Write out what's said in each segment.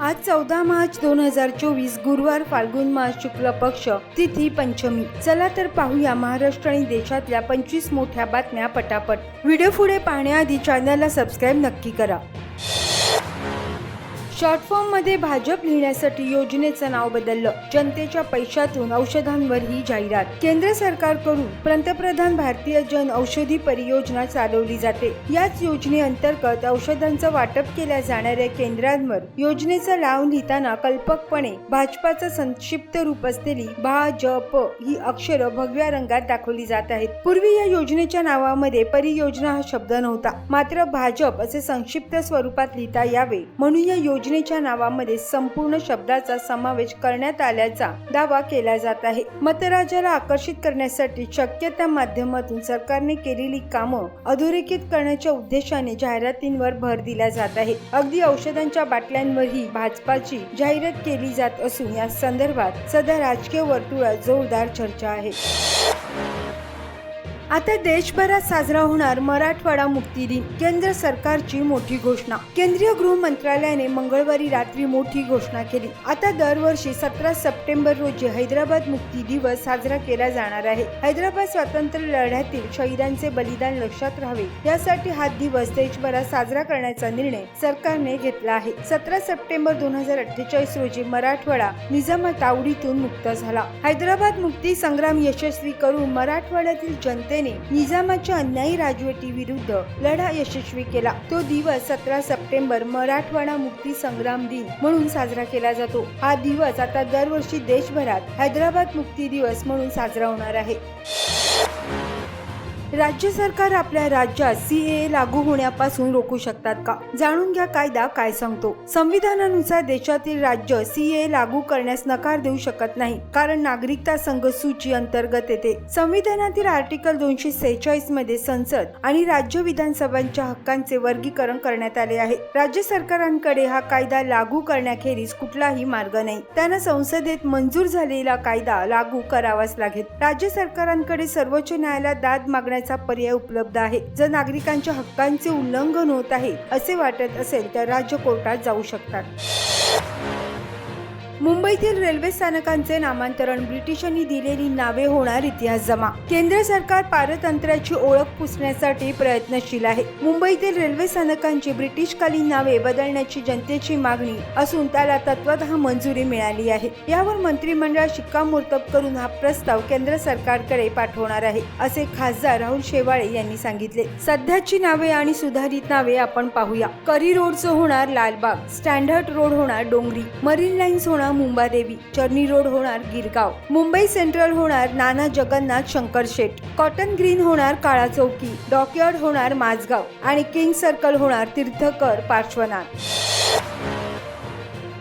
आज चौदा मार्च दोन हजार चोवीस गुरुवार फाल्गुन मास शुक्ल पक्ष तिथी पंचमी. चला तर पाहूया महाराष्ट्र आणि देशातल्या पंचवीस मोठ्या बातम्या पटापट. व्हिडिओ पुढे पाहण्याआधी चॅनलला सबस्क्राईब नक्की करा. शॉर्ट फॉर्ममध्ये भाजप लिहिण्यासाठी योजनेचं नाव बदललं. जनतेच्या पैशातून औषधांवर ही जाहिरात. केंद्र सरकारकडून पंतप्रधान भारतीय जन औषधी परियोजना चालवली जाते. याच योजनेअंतर्गत औषधांचं वाटप केल्या जाणाऱ्या केंद्रांवर योजनेचा लाभ लिहिताना कल्पकपणे भाजपाचा संक्षिप्त रूप असलेली भा जप ही अक्षरं भगव्या रंगात दाखवली जात आहेत. पूर्वी या योजनेच्या नावामध्ये परियोजना हा शब्द नव्हता. मात्र भाजप असे संक्षिप्त स्वरूपात लिहिता यावे म्हणून या योजनेच्या नावामध्ये संपूर्ण शब्दाचा समावेश करण्यात आल्याचा दावा केला जात आहे. मतराजाला आकर्षित करण्यासाठी शक्य त्या माध्यमातून सरकारने केलेली कामं अधोरेखित करण्याच्या उद्देशाने जाहिरातींवर भर दिला जात आहे. अगदी औषधांच्या बाटल्यांवरही भाजपाची जाहिरात केली जात असून या संदर्भात सध्या राजकीय वर्तुळात जोरदार चर्चा आहे. आता देशभरात साजरा होणार मराठवाडा मुक्ती दिन केंद्र सरकारची मोठी घोषणा. केंद्रीय गृह मंत्रालयाने मंगळवारी रात्री मोठी घोषणा केली. आता दरवर्षी सतरा सप्टेंबर रोजी हैदराबाद मुक्ती दिवस साजरा केला जाणार आहे. हैदराबाद स्वातंत्र्य लढ्यातील शहीदांचे बलिदान लक्षात राहावे. यासाठी हा दिवस देशभरात साजरा करण्याचा निर्णय सरकारने घेतला आहे. सतरा सप्टेंबर दोन हजार अठ्ठेचाळीस रोजी मराठवाडा निजामा तावडीतून मुक्त झाला. हैदराबाद मुक्ती संग्राम यशस्वी करून मराठवाड्यातील जनते जनतेने निजामाच्या अन्यायी राजवटीविरुद्ध लढा यशस्वी केला. तो दिवस सतरा सप्टेंबर मराठवाडा मुक्ती संग्राम दिन म्हणून साजरा केला जातो. हा दिवस आता दरवर्षी देशभरात हैदराबाद मुक्ती दिवस म्हणून साजरा होणार आहे. राज्य सरकार आपल्या राज्यात सीए लागू होण्यापासून रोखू शकतात का? जाणून घ्या कायदा काय सांगतो. संविधानानुसार देशातील राज्य सीए लागू करण्यास नकार देऊ शकत नाही कारण नागरिकता संघ सूची अंतर्गत येते. संविधानातील आर्टिकल दोनशे सेहेचाळीसमध्ये संसद आणि राज्य विधानसभांच्या हक्कांचे वर्गीकरण करण्यात आले आहे. राज्य सरकारांकडे हा कायदा लागू करण्याखेरीज कुठलाही मार्ग नाही. त्यांना संसदेत मंजूर झालेला कायदा लागू करावाच लागेल. राज्य सरकारांकडे सर्वोच्च न्यायालयात दाद करण्याचा पर्याय उपलब्ध आहे. जर नागरिकांच्या हक्कांचे उल्लंघन होत आहे असे वाटत असेल तर राज्य कोर्टात जाऊ शकतात. मुंबईतील रेल्वे स्थानकांचे नामांतरण ब्रिटिशांनी दिलेली नावे होणार इतिहास जमा. केंद्र सरकार पारतंत्र्याची ओळख पुसण्यासाठी प्रयत्नशील आहे. मुंबईतील रेल्वे स्थानकांची ब्रिटिशकालीन नावे बदलण्याची जनतेची मागणी असून त्याला तत्वतः मंजुरी मिळाली आहे. यावर मंत्रिमंडळात शिक्कामोर्तब करून हा प्रस्ताव केंद्र सरकारकडे पाठवणार आहे असे खासदार राहुल शेवाळे यांनी सांगितले. सध्याची नावे आणि सुधारित नावे आपण पाहूया. करी रोडचं होणार लालबाग स्टँडर्ड रोड होणार डोंगरी मरीन लाईन्स होणार मुंबादेवी चर्नी रोड होणार गिरगाव मुंबई सेंट्रल होणार नाना जगन्नाथ शंकरशेट कॉटन ग्रीन होणार काळा चौकी डॉकयार्ड होणार माझगाव आणि किंग सर्कल होणार तीर्थकर पार्श्वनाथ.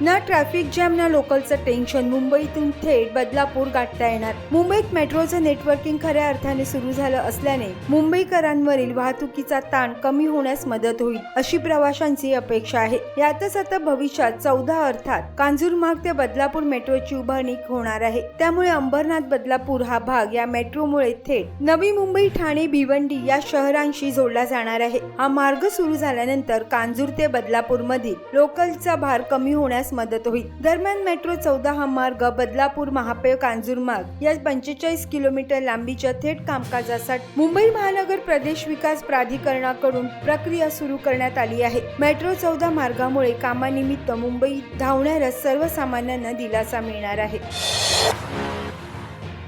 ना ट्रॅफिक जॅम ना लोकलचं टेन्शन मुंबईतून थेट बदलापूर गाठता येणार. मुंबईत मेट्रोचं नेटवर्किंग खऱ्या अर्थाने सुरू झालं असल्याने मुंबईकरांवरील वाहतुकीचा ताण कमी होण्यास मदत होईल अशी प्रवाशांची अपेक्षा आहे. यातच आता भविष्यात चौदा अर्थात कांजूरमार्ग ते बदलापूर मेट्रोची उभारणी होणार आहे. त्यामुळे अंबरनाथ बदलापूर हा भाग या मेट्रोमुळे थेट नवी मुंबई ठाणे भिवंडी या शहरांशी जोडला जाणार आहे. हा मार्ग सुरू झाल्यानंतर कांजूर ते बदलापूर मधील लोकलचा भार कमी होण्यास मदत होईल. दरम्यान मेट्रो चौदा हा मार्ग बदलापूर महापेव कांजूर मार्ग या पंचेचाळीस किलोमीटर लांबीच्या थेट कामकाजासाठी मुंबई महानगर प्रदेश विकास प्राधिकरणाकडून प्रक्रिया सुरू करण्यात आली आहे. मेट्रो चौदा मार्गामुळे कामानिमित्त मुंबई धावणाऱ्या सर्वसामान्यांना दिलासा मिळणार आहे.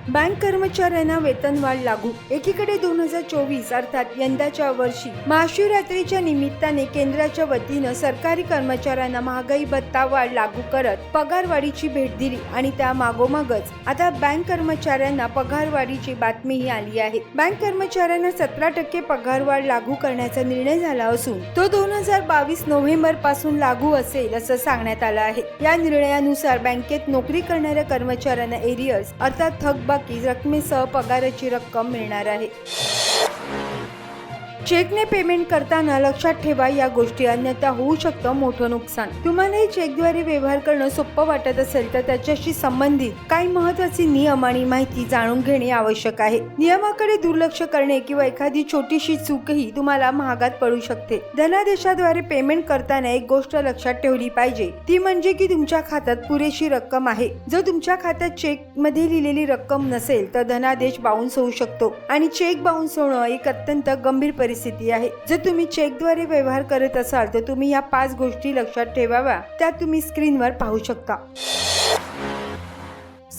बँक कर्मचाऱ्यांना वेतनवाढ लागू. एकीकडे दोन हजार चोवीस अर्थात यंदाच्या वर्षी महाशिवरात्रीच्या निमित्ताने केंद्राच्या वतीनं सरकारी कर्मचाऱ्यांना महागाई भत्ता वाढ लागू करत पगारवाढीची भेट दिली आणि त्या मागोमागच आता बँक कर्मचाऱ्यांना पगारवाढीची बातमीही आली आहे. बँक कर्मचाऱ्यांना सतरा टक्के पगारवाढ लागू करण्याचा निर्णय झाला असून तो दोन हजार बावीस नोव्हेंबरपासून लागू असेल असं सांगण्यात आलं आहे. या निर्णयानुसार बँकेत नोकरी करणाऱ्या कर्मचाऱ्यांना एरियर्स अर्थात थकबाकी रकमेसह पगाराची रक्कम मिळणार आहे. चेकने पेमेंट करताना लक्षात ठेवा या गोष्टी अन्यथा होऊ शकतं मोठं नुकसान. तुम्हालाही चेकद्वारे व्यवहार करणं सोपं वाटत असेल तर त्याच्याशी संबंधित काही महत्त्वाचे नियम आणि माहिती जाणून घेणे आवश्यक आहे. नियमाकडे दुर्लक्ष करणे किंवा एखादी छोटीशी चूकही तुम्हाला महागात पडू शकते. धनादेशाद्वारे पेमेंट करताना एक गोष्ट लक्षात ठेवली पाहिजे. ती म्हणजे की तुमच्या खात्यात पुरेशी रक्कम आहे. जर तुमच्या खात्यात चेकमध्ये लिहिलेली रक्कम नसेल तर धनादेश बाउन्स होऊ शकतो. आणि चेक बाउन्स होणं एक अत्यंत गंभीर परिस्थिती आहे. जर तुम्ही चेकद्वारे व्यवहार करत असाल तर तुम्ही या पाच गोष्टी लक्षात ठेवाव्या. त्या तुम्ही स्क्रीनवर पाहू शकता.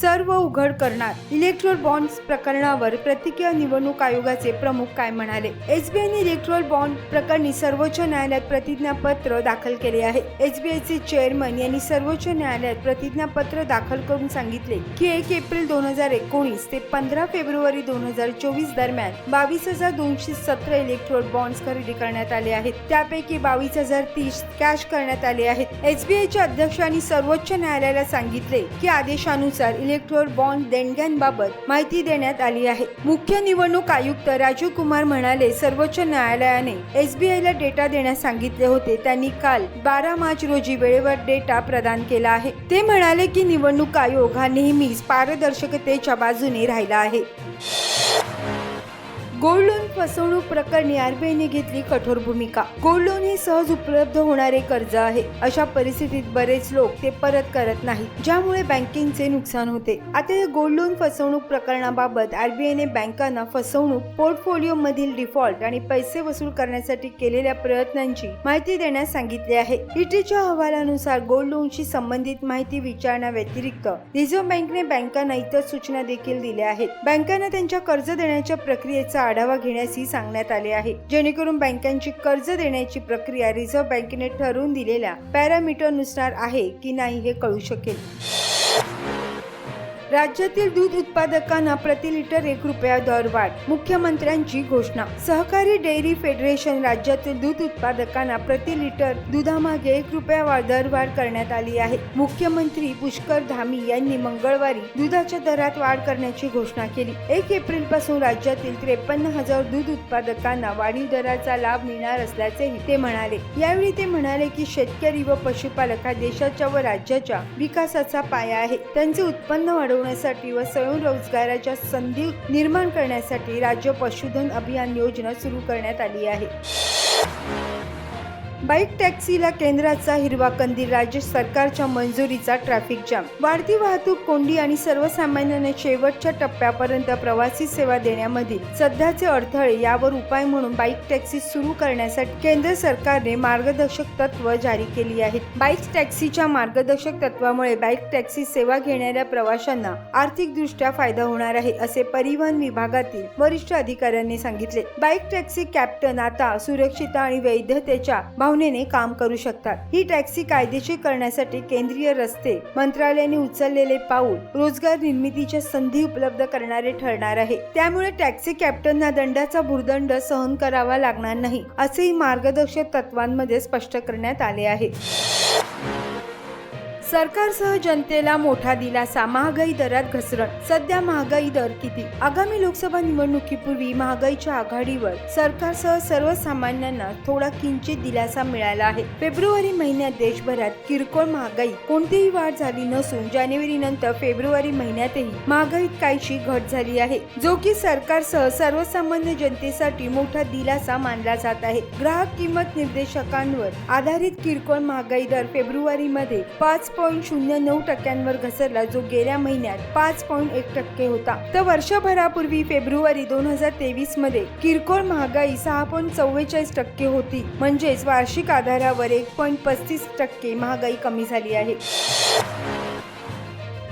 सर्व उघड करणार. इलेक्ट्रोल बॉन्ड्स प्रकरणावर प्रतिक्रिया निवडणूक आयोगाचे प्रमुख काय म्हणाले? एसबीआयने इलेक्ट्रोल बॉन्ड प्रकरणी सर्वोच्च न्यायालयात प्रतिज्ञापत्र दाखल केले आहे. एसबीआयचे चेअरमन यांनी सर्वोच्च न्यायालयात प्रतिज्ञापत्र दाखल करून सांगितले की एक एप्रिल दोन हजार एकोणीस ते पंधरा फेब्रुवारी दोन हजार चोवीस दरम्यान बावीस हजार दोनशे सतरा इलेक्ट्रोल बॉन्ड्स खरेदी करण्यात आले आहेत. त्यापैकी बावीस हजार तीस कॅश करण्यात आले आहेत. एसबीआयचे अध्यक्ष आणि सर्वोच्च न्यायालयाला सांगितले की आदेशानुसार इलेक्ट्रोल बॉन्ड देणग्यांबाबत माहिती देण्यात आली आहे. मुख्य निवडणूक आयुक्त राजीव कुमार म्हणाले सर्वोच्च न्यायालयाने एसबीआयला डेटा देण्यास सांगितले होते. त्यांनी काल बारा मार्च रोजी वेळेवर डेटा प्रदान केला आहे. ते म्हणाले की निवडणूक आयोग हा नेहमीच पारदर्शकतेच्या बाजूने राहिला आहे. गोल्ड लोन फसवणूक प्रकरणी आरबीआयने घेतली कठोर भूमिका. गोल्ड लोन हे सहज उपलब्ध होणारे कर्ज आहे. अशा परिस्थितीत बरेच लोक ते परत करत नाहीत ज्यामुळे बँकिंगचे नुकसान होते. आता या गोल्ड लोन फसवणूक प्रकरणाबाबत आरबीआयने बँकांना फसवणूक पोर्टफोलिओ मधील डिफॉल्ट आणि पैसे वसूल करण्यासाठी केलेल्या प्रयत्नांची माहिती देण्यास सांगितले आहे. ईटीच्या अहवालानुसार गोल्ड लोनशी संबंधित माहिती विचारण्याव्यतिरिक्त रिझर्व्ह बँकने बँकांना इतर सूचना देखील दिल्या आहेत. बँकांना त्यांच्या कर्ज देण्याच्या प्रक्रियेचा आढावा घेण्यासही सांगण्यात आले आहे. जेणेकरून बँकांची कर्ज देण्याची प्रक्रिया रिझर्व्ह बँकेने ठरवून दिलेल्या पॅरामीटरनुसार आहे की नाही हे कळू शकेल. राज्यातील दूध उत्पादकांना प्रति लिटर एक रुपया दरवाढ मुख्यमंत्र्यांची घोषणा. सहकारी डेअरी फेडरेशन राज्यातील दूध उत्पादकांना प्रति लिटर दुधामागे एक रुपया दरवाढ करण्यात आली आहे. मुख्यमंत्री पुष्कर धामी यांनी मंगळवारी दुधाच्या दरात वाढ करण्याची घोषणा केली. एक एप्रिलपासून राज्यातील त्रेपन्न हजार दूध उत्पादकांना वाढीव दराचा लाभ मिळणार असल्याचेही ते म्हणाले. यावेळी ते म्हणाले की शेतकरी व पशुपालक हा देशाच्या व राज्याच्या विकासाचा पाया आहे. त्यांचे उत्पन्न वाढवण्यासाठी व स्वयंरोजगाराच्या संधी निर्माण करण्यासाठी राज्य पशुधन अभियान योजना सुरू करण्यात आली आहे. बाईक टॅक्सीला केंद्राचा हिरवा कंदील राज्य सरकारच्या मंजुरीचा ट्रॅफिक जाम वाढती वाहतूक कोंडी आणि सर्वसामान्यांना शेवटच्या टप्प्यापर्यंत प्रवासी सेवा देण्यामधील सध्याचे अडथळे यावर उपाय म्हणून बाईक टॅक्सी सुरू करण्यासाठी केंद्र सरकारने मार्गदर्शक तत्व जारी केली आहेत. बाईक टॅक्सीच्या मार्गदर्शक तत्वामुळे बाईक टॅक्सी सेवा घेणाऱ्या प्रवाशांना आर्थिकदृष्ट्या फायदा होणार आहे असे परिवहन विभागातील वरिष्ठ अधिकाऱ्यांनी सांगितले. बाईक टॅक्सी कॅप्टन आता सुरक्षिता आणि वैधतेच्या भावनेने काम करू शकतात. ही टॅक्सी कायदेशीर करण्यासाठी केंद्रीय रस्ते मंत्रालयाने उचललेले पाऊल रोजगार निर्मितीच्या संधी उपलब्ध करणारे ठरणार आहे. त्यामुळे टॅक्सी कॅप्टनना दंडाचा भुर्दंड सहन करावा लागणार नाही असेही मार्गदर्शक तत्वांमध्ये स्पष्ट करण्यात आले आहे. सरकारसह जनतेला मोठा दिलासा महागाई दरात घसरण. सध्या महागाई दर किती? आगामी लोकसभा निवडणुकीपूर्वी महागाईच्या आघाडीवर सरकारसह सर्वसामान्यांना थोडा किंचित दिलासा मिळाला आहे. फेब्रुवारी महिन्यात देशभरात किरकोळ महागाई. कोणतीही वाढ झाली नसून जानेवारी नंतर फेब्रुवारी महिन्यातही महागाईत काहीशी घट झाली आहे. जो की सरकारसह सर्वसामान्य जनतेसाठी मोठा दिलासा मानला जात आहे. ग्राहक किंमत निर्देशकांवर आधारित किरकोळ महागाई दर फेब्रुवारी मध्ये पाच पॉईंट शून्य नऊ टक्क्यांवर घसरला जो गेल्या महिन्यात पाच पॉईंट एक टक्के होता. तर वर्षभरापूर्वी फेब्रुवारी दोन हजार तेवीसमध्ये किरकोळ महागाई सहा पॉईंट चव्वेचाळीस टक्के होती. म्हणजेच वार्षिक आधारावर एक पॉईंट पस्तीस टक्के महागाई कमी झाली आहे.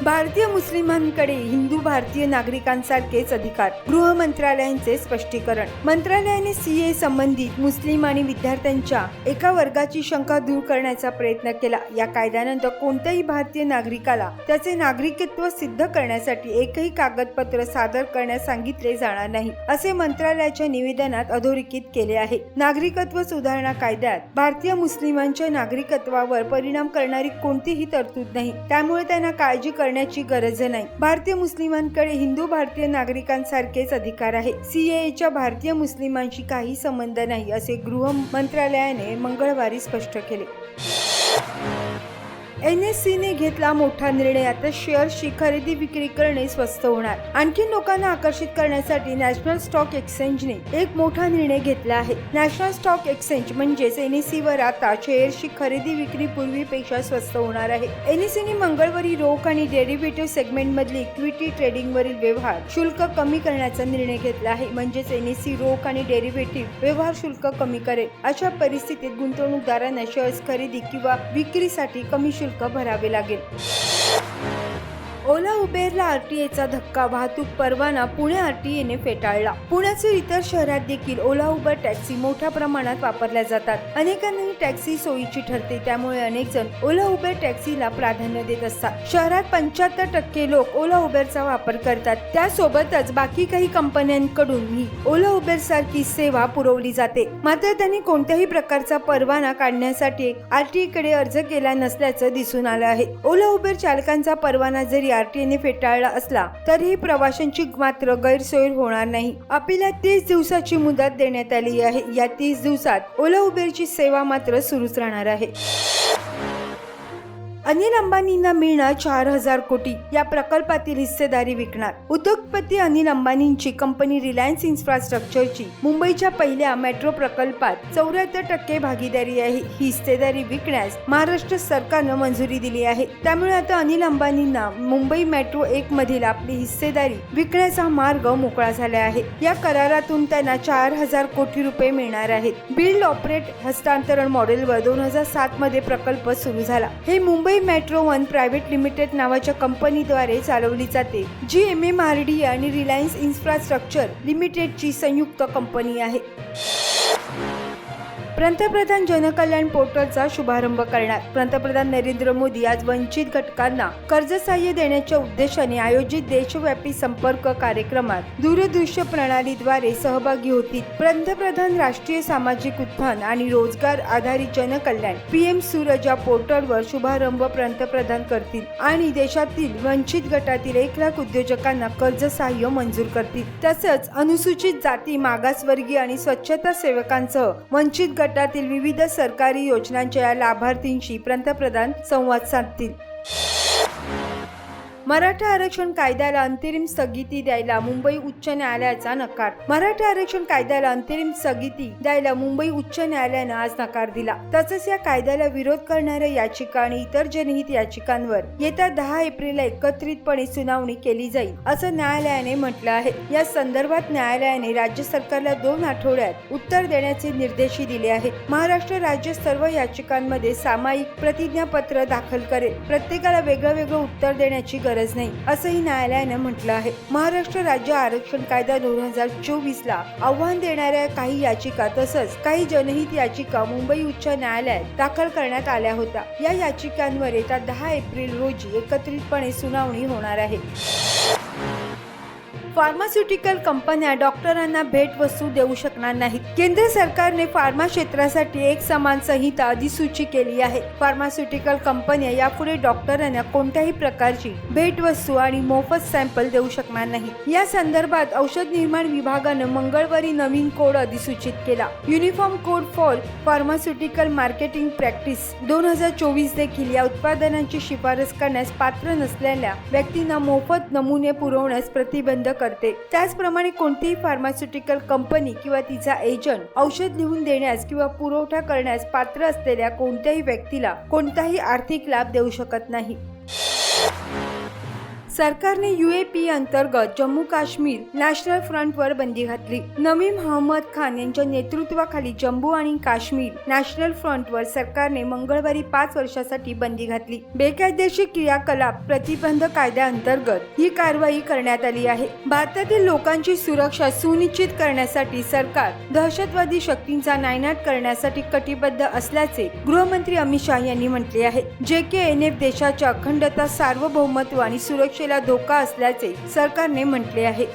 भारतीय मुस्लिमांकडे हिंदू भारतीय नागरिकांसारखेच अधिकार. गृह मंत्रालयांचे स्पष्टीकरण. मंत्रालयाने सीए संबंधित मुस्लिम आणि विद्यार्थ्यांच्या एका वर्गाची शंका दूर करण्याचा प्रयत्न केला. या कायद्यानंतर कोणत्याही भारतीय नागरिकाला त्याचे नागरिकत्व सिद्ध करण्यासाठी एकही कागदपत्र सादर करण्यास सांगितले जाणार नाही असे मंत्रालयाच्या निवेदनात अधोरेखित केले आहे. नागरिकत्व सुधारणा कायद्यात भारतीय मुस्लिमांच्या नागरिकत्वावर परिणाम करणारी कोणतीही तरतूद नाही. त्यामुळे त्यांना काळजी कर करण्याची गरज नाही. भारतीय मुस्लिमांकडे हिंदू भारतीय नागरिकांसारखेच अधिकार आहे. सीएच्या भारतीय मुस्लिमांशी काही संबंध नाही असे गृह मंत्रालयाने मंगळवारी स्पष्ट केले. एन एस सीने घेतला मोठा निर्णय. आता शेअर्सची खरेदी विक्री करणे स्वस्त होणार. आणखी लोकांना आकर्षित करण्यासाठी नॅशनल स्टॉक एक्सचेंजने एक मोठा निर्णय घेतला आहे. नॅशनल स्टॉक एक्सचेंज म्हणजेच एन एस वर आता शेअर्सची खरेदी विक्री पूर्वीपेक्षा स्वस्त होणार आहे. एन एस सीने मंगळवारी रोख आणि डेरिव्हेटिव्ह सेगमेंटमधली इक्विटी ट्रेडिंगवरील व्यवहार शुल्क कमी करण्याचा निर्णय घेतला आहे. म्हणजेच एन एस सी रोख आणि डेरिव्हेटिव्ह व्यवहार शुल्क कमी करेल. अशा परिस्थितीत गुंतवणूकदारांना शेअर्स खरेदी किंवा विक्रीसाठी कमी शुल्क शुल्क भरावे लागेल. ओला उबेरला आरटीएचा धक्का. वाहतूक परवाना पुणे आरटीएने फेटाळला. पुण्याचे इतर शहरात देखील ओला उबर टॅक्सी मोठ्या प्रमाणात वापरल्या जातात. अनेकांना ही टॅक्सी सोयीची ठरते त्यामुळे अनेक जण ओला उबेर टॅक्सीला प्राधान्य देत असतात. शहरात पंच्याहत्तर टक्के लोक ओला उबेरचा वापर करतात. त्यासोबतच बाकी काही कंपन्यांकडूनही ओला उबेर सारखी सेवा पुरवली जाते. मात्र त्यांनी कोणत्याही प्रकारचा परवाना काढण्यासाठी आरटीए कडे अर्ज केला नसल्याचं दिसून आलं आहे. ओला उबेर चालकांचा परवाना जरी आरटीएने फेटाळला असला तरीही प्रवाशांची मात्र गैरसोय होणार नाही. आपल्याला तीस दिवसाची मुदत देण्यात आली आहे. या तीस दिवसात ओला उबेरची सेवा मात्र सुरूच राहणार आहे. अनिल अंबानींना मिळणार चार हजार कोटी या प्रकल्पातील हिस्सेदारी विकणार. उद्योगपती अनिल अंबानींची कंपनी रिलायन्स इन्फ्रास्ट्रक्चरची मुंबईच्या पहिल्या मेट्रो प्रकल्पात चौऱ्याहत्तर टक्के भागीदारी आहे. ही हिस्सेदारी विकण्यास महाराष्ट्र सरकारनं मंजुरी दिली आहे. त्यामुळे आता अनिल अंबानींना मुंबई मेट्रो एक मधील आपली हिस्सेदारी विकण्याचा मार्ग मोकळा झाला आहे. या करारातून त्यांना चार हजार कोटी रुपये मिळणार आहेत. बिल्ड ऑपरेट हस्तांतरण मॉडेलवर दोन हजार सात मध्ये प्रकल्प सुरू झाला. हे Mumbai metro one private limited नावाच्या कंपनीद्वारे चालवली जाते जी एम एम आर डी आणि रिलायन्स इन्फ्रास्ट्रक्चर लिमिटेडची संयुक्त कंपनी आहे. पंतप्रधान जनकल्याण पोर्टलचा शुभारंभ करणार. पंतप्रधान नरेंद्र मोदी आज वंचित घटकांना कर्ज सहाय्य देण्याच्या उद्देशाने आयोजित देशव्यापी संपर्क कार्यक्रमात दूरदृश्य प्रणालीद्वारे सहभागी होतील. पंतप्रधान राष्ट्रीय सामाजिक उत्थान आणि रोजगार आधारित जनकल्याण पीएम सूरज या पोर्टलवर शुभारंभ पंतप्रधान करतील आणि देशातील वंचित गटातील एक लाख उद्योजकांना कर्ज सहाय्य मंजूर करतील. तसंच अनुसूचित जाती मागासवर्गीय आणि स्वच्छता सेवकांसह वंचित गट गटातील विविध सरकारी योजनांच्या या लाभार्थींशी पंतप्रधान संवाद साधतील. मराठा आरक्षण कायद्याला अंतरिम स्थगिती द्यायला मुंबई उच्च न्यायालयाचा नकार. मराठा आरक्षण कायद्याला अंतरिम स्थगिती द्यायला मुंबई उच्च न्यायालयानं आज नकार दिला. तसंच या कायद्याला विरोध करणाऱ्या याचिका आणि इतर जनहित याचिकांवर येत्या दहा एप्रिलला एकत्रितपणे सुनावणी केली जाईल असं न्यायालयाने म्हटलं आहे. या संदर्भात न्यायालयाने राज्य सरकारला दोन आठवड्यात उत्तर देण्याचे निर्देशही दिले आहेत. महाराष्ट्र राज्य सर्व याचिकांमध्ये सामायिक प्रतिज्ञापत्र दाखल करेल. प्रत्येकाला वेगळं वेगळं उत्तर देण्याची गरज नाही असंही न्यायालयानं म्हटलं आहे. महाराष्ट्र राज्य आरक्षण कायदा दोन हजार चोवीस ला आव्हान देणाऱ्या काही याचिका तसंच काही जनहित याचिका मुंबई उच्च न्यायालयात दाखल करण्यात आल्या होत्या. या याचिकांवर येत्या दहा एप्रिल रोजी एकत्रितपणे सुनावणी होणार आहे. फार्मास्युटिकल कंपन्या डॉक्टरांना भेटवस्तू देऊ शकणार नाहीत. केंद्र सरकारने फार्मा क्षेत्रासाठी एक समान संहिता अधिसूची केली आहे. फार्मास्युटिकल कंपन्या यापुढे डॉक्टरांना कोणत्याही प्रकारची भेटवस्तू आणि मोफत सॅम्पल देऊ शकणार नाही. या संदर्भात औषध निर्माण विभागानं मंगळवारी नवीन कोड अधिसूचित केला. Uniform code for pharmaceutical marketing practice दोन हजार चोवीस देखील या उत्पादनांची शिफारस करण्यास पात्र नसलेल्या व्यक्तींना मोफत नमुने पुरवण्यास प्रतिबंध कर करते. त्याचप्रमाणे कोणतीही फार्मास्युटिकल कंपनी किंवा तिचा एजंट औषध लिहून देण्यास किंवा पुरवठा करण्यास पात्र असलेल्या कोणत्याही व्यक्तीला कोणताही आर्थिक लाभ देऊ शकत नाही. सरकारने युएपी अंतर्गत जम्मू काश्मीर नॅशनल फ्रंटवर बंदी घातली. नवी मोहम्मद खान यांच्या नेतृत्वाखाली जम्मू आणि काश्मीर नॅशनल फ्रंटवर सरकारने मंगळवारी पाच वर्षासाठी बंदी घातली. बेकायदेशीर क्रियाकलाप प्रतिबंध कायद्याअंतर्गत ही कारवाई करण्यात आली आहे. भारतातील लोकांची सुरक्षा सुनिश्चित करण्यासाठी सरकार दहशतवादी शक्तींचा नायनाट करण्यासाठी कटिबद्ध असल्याचे गृहमंत्री अमित शाह यांनी म्हटले आहे. जे के एन एफ देशाच्या अखंडता सार्वभौमत्व आणि सुरक्षेला धोका असल्याचे सरकारने म्हटले आहे.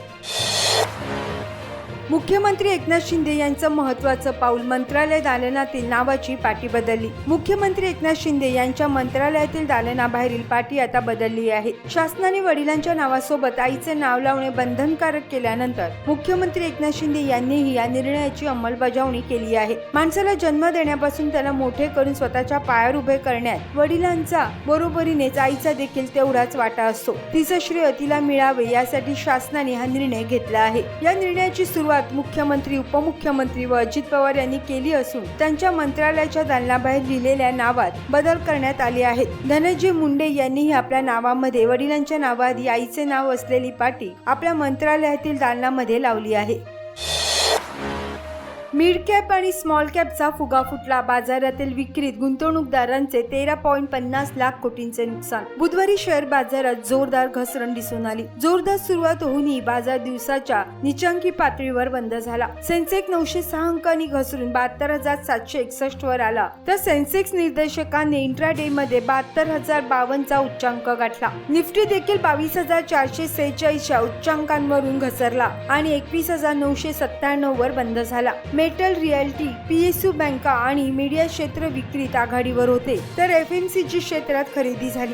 मुख्यमंत्री एकनाथ शिंदे यांचं महत्वाचं पाऊल मंत्रालय दालनातील नावाची पाटी बदलली. मुख्यमंत्री एकनाथ शिंदे यांच्या मंत्रालयातील दालनाबाहेरील पाटी आता बदलली आहे. शासनाने वडिलांच्या नावासोबत आईचे नाव लावणे बंधनकारक केल्यानंतर मुख्यमंत्री एकनाथ शिंदे यांनीही या निर्णयाची अंमलबजावणी केली आहे. माणसाला जन्म देण्यापासून त्याला मोठे करून स्वतःच्या पायावर उभे करण्यात वडिलांचा बरोबरीनेच आईचा देखील तेवढाच वाटा असतो. तिचं श्रेय तिला मिळावे यासाठी शासनाने हा निर्णय घेतला आहे. या निर्णयाची सुरुवात मुख्यमंत्री उपमुख्यमंत्री व अजित पवार यांनी केली असून त्यांच्या मंत्रालयाच्या दालनाबाहेर लिहिलेल्या नावात बदल करण्यात आले आहेत. धनंजय मुंडे यांनीही आपल्या नावामध्ये वडिलांच्या नावाआधी आईचे नाव असलेली पाटी आपल्या मंत्रालयातील दालनामध्ये लावली आहे. मिड कॅप आणि स्मॉल कॅपचा फुगा फुटला. बाजारातील विक्रीत गुंतवणूकदारांचे तेरा पॉईंट पन्नास लाख कोटींचे नुकसान. बुधवारी शेअर बाजारात जोरदार घसरण दिसून आली. जोरदार सुरुवात होऊनही बाजार दिवसाच्या निचांकी पातळीवर बंद झाला. सेन्सेक्स नऊशे सहा अंकांनी घसरून बहात्तर हजार सातशे एकसष्ट वर आला. तर सेन्सेक्स निर्देशकाने इंट्राडे मध्ये बहात्तर हजार बावन्नचा उच्चांक गाठला. निफ्टी देखील बावीस हजार चारशे सेहेचाळीसच्या उच्चांकांवरून घसरला आणि एकवीस हजार नऊशे सत्त्याण्णव वर बंद झाला. मेटल रिअल्टी पीएसयू बँका आणि मीडिया क्षेत्र विक्रीत आघाडीवर होते. तर एफ एम सी जी क्षेत्रात खरेदी झाली.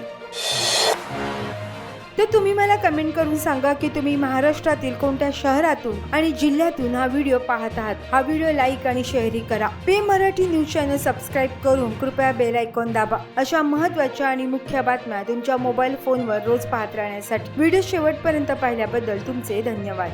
तर तुम्ही मला कमेंट करून सांगा की तुम्ही महाराष्ट्रातील कोणत्या शहरातून आणि जिल्ह्यातून हा व्हिडिओ पाहत आहात. हा व्हिडिओ लाईक आणि शेअरही करा. पे मराठी न्यूज चॅनल सबस्क्राईब करून कृपया बेल आयकॉन दाबा. अशा महत्त्वाच्या आणि मुख्य बातम्या तुमच्या मोबाईल फोनवर रोज पाहत राहण्यासाठी. व्हिडिओ शेवटपर्यंत पाहिल्याबद्दल तुमचे धन्यवाद.